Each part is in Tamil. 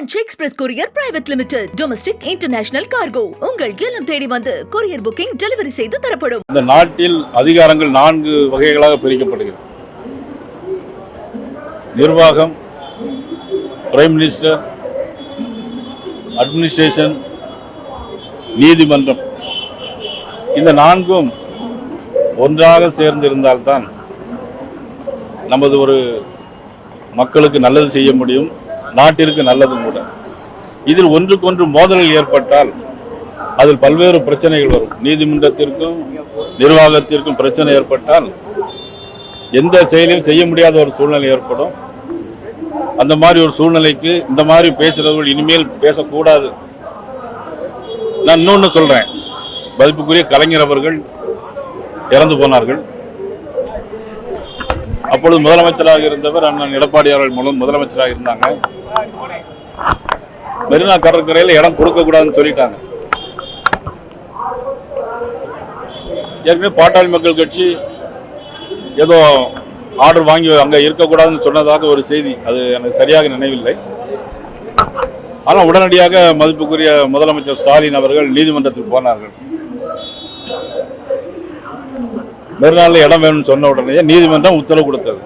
Franch Express courier private limited domestic international cargo உங்கள் இல்லம் தேடி வந்து கொரியர் புக்கிங் டெலிவரி செய்து தரப்படும். இந்த நாட்டில் அதிகாரங்கள் நான்கு வகைகளாக பிரிக்கப்படுகிறது. நிர்வாகம் பிரைம் மினிஸ்டர் அட்மினிஸ்ட்ரேஷன் நீதிமன்றம். இந்த நான்கும் ஒன்றாக சேர்ந்திருந்தால்தான் நமது ஒரு மக்களுக்கு நல்லது செய்ய முடியும். நாட்டிற்கு நல்லதும் கூட. இதில் ஒன்றுக்கொன்று மோதல்கள் ஏற்பட்டால் அதில் பல்வேறு பிரச்சனைகள் வரும். நீதிமன்றத்திற்கும் நிர்வாகத்திற்கும் பிரச்சனை ஏற்பட்டால் எந்த செயலையும் செய்ய முடியாத ஒரு சூழ்நிலை ஏற்படும். அந்த மாதிரி ஒரு சூழ்நிலைக்கு இந்த மாதிரி பேசுறவர்கள் இனிமேல் பேசக்கூடாது. நான் இன்னொன்று சொல்றேன். மதிப்புக்குரிய கலைஞர் அவர்கள் இறந்து போனார்கள். அப்பொழுது முதலமைச்சராக இருந்தவர் அண்ணன் எடப்பாடி அவர்கள் மூலம் முதலமைச்சராக இருந்தாங்க. மெரினா கடற்கரையில் இடம் கொடுக்க கூடாதுன்னு சொல்லிட்டாங்க. ஏற்கனவே பாட்டாளி மக்கள் கட்சி ஏதோ ஆர்டர் வாங்கி அங்கே இருக்கக்கூடாதுன்னு சொன்னதாக ஒரு செய்தி. அது எனக்கு சரியாக நினைவில்லை. ஆனால் உடனடியாக மதிப்புக்குரிய முதலமைச்சர் ஸ்டாலின் அவர்கள் நீதிமன்றத்துக்கு போனார்கள். மெரினாலில் இடம் வேணும்னு சொன்ன உடனே நீதிமன்றம் உத்தரவு கொடுத்தது.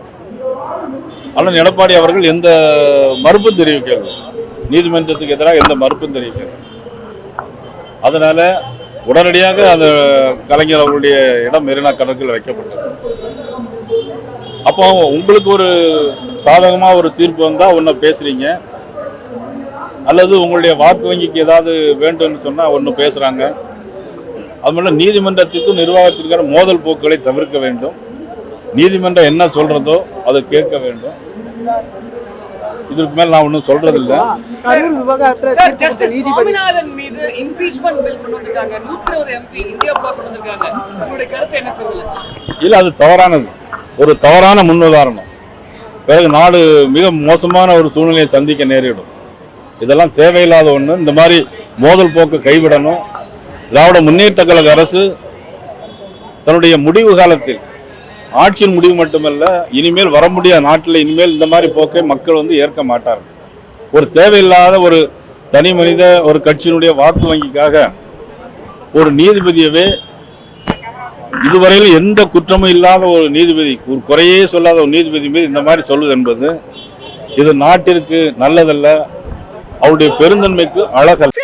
ஆனால் எடப்பாடி அவர்கள் எந்த மறுப்பும் தெரிவிக்கவில்லை. நீதிமன்றத்துக்கு எதிராக எந்த மறுப்பும் தெரிவிக்கவில்லை. அதனால உடனடியாக அந்த கலைஞர் அவருடைய இடம் மெரினா கடற்கில் வைக்கப்பட்டது. அப்போ உங்களுக்கு ஒரு சாதகமா ஒரு தீர்ப்பு வந்தா ஒன்ன பேசுறீங்க. அல்லது உங்களுடைய வாக்கு வங்கிக்கு ஏதாவது வேண்டும்னு சொன்னா ஒன்று பேசுறாங்க. அது மட்டும் நீதிமன்றத்திற்கும் நிர்வாகத்திற்கான மோதல் போக்குகளை தவிர்க்க வேண்டும். நீதிமன்றம் என்ன சொல்றதோ அதை கேட்க வேண்டும். இதற்கு மேல் நான் ஒன்றும் சொல்றதில்லை. கரூர் விவகாரத்துல சார் தீர்ப்பு ஜஸ்டிஸ் நீதிபதி சுவாமிநாதன் மீது இம்பீச்மெண்ட் பில் கொண்டு வந்திருக்காங்க. நூத்தி இருபது எம்பி இந்தியா கொண்டு வந்திருக்காங்க. உங்களுடைய கருத்து என்ன சொல்லுங்க இல்ல அது தவறானது. ஒரு தவறான முன்னுதாரணம். பிறகு நாடு மிக மோசமான ஒரு சூழ்நிலையை சந்திக்க நேரிடும். இதெல்லாம் தேவையில்லாத ஒண்ணு. இந்த மாதிரி மோதல் போக்கு கைவிடணும். திராவிட முன்னேற்ற கழக அரசு தன்னுடைய முடிவு காலத்தில் ஆட்சியின் முடிவு மட்டுமல்ல இனிமேல் வர முடியாத நாட்டில் இனிமேல் இந்த மாதிரி போக்கை மக்கள் வந்து ஏற்க மாட்டார்கள். ஒரு தேவையில்லாத ஒரு தனி மனித ஒரு கட்சியினுடைய வாக்கு வங்கிக்காக ஒரு நீதிபதியவே இதுவரையில் எந்த குற்றமும் இல்லாத ஒரு நீதிபதி ஒரு குறையே சொல்லாத ஒரு நீதிபதி மீது இந்த மாதிரி சொல்லுது என்பது இது நாட்டிற்கு நல்லதல்ல அவருடைய பெருந்தன்மைக்கு அழகல்ல.